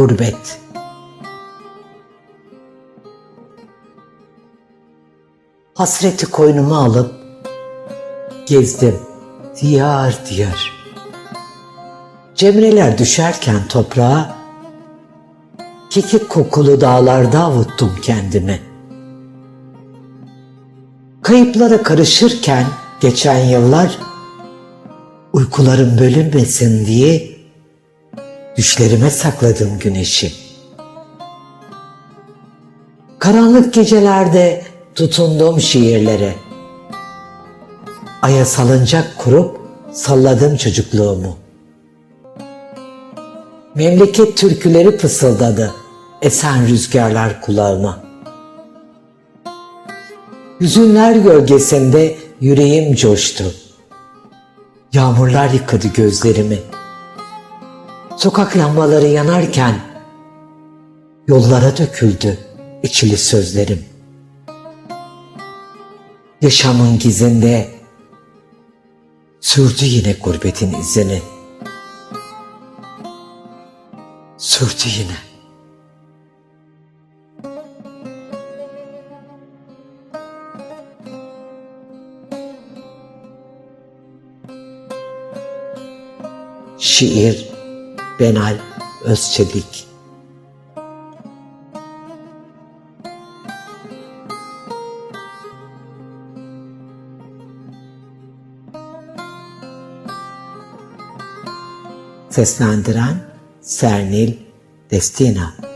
Gurbet Hasreti koynuma alıp gezdim diyar diyar. Cemreler düşerken toprağa kekik kokulu dağlarda avuttum kendimi. Kayıplara karışırken geçen yıllar uykularım bölünmesin diye düşlerime sakladım güneşi. Karanlık gecelerde tutundum şiirlere. Aya salıncak kurup salladım çocukluğumu. Memleket türküleri fısıldadı esen rüzgarlar kulağıma. Hüzünler gölgesinde yüreğim coştu. Yağmurlar yıkadı gözlerimi. Sokak lambaları yanarken yollara döküldü içili sözlerim. Yaşamın gizinde sürdü yine gurbetin izini. Sürdü yine. Şiir Benal Özçelik. Seslendiren Sernil Destina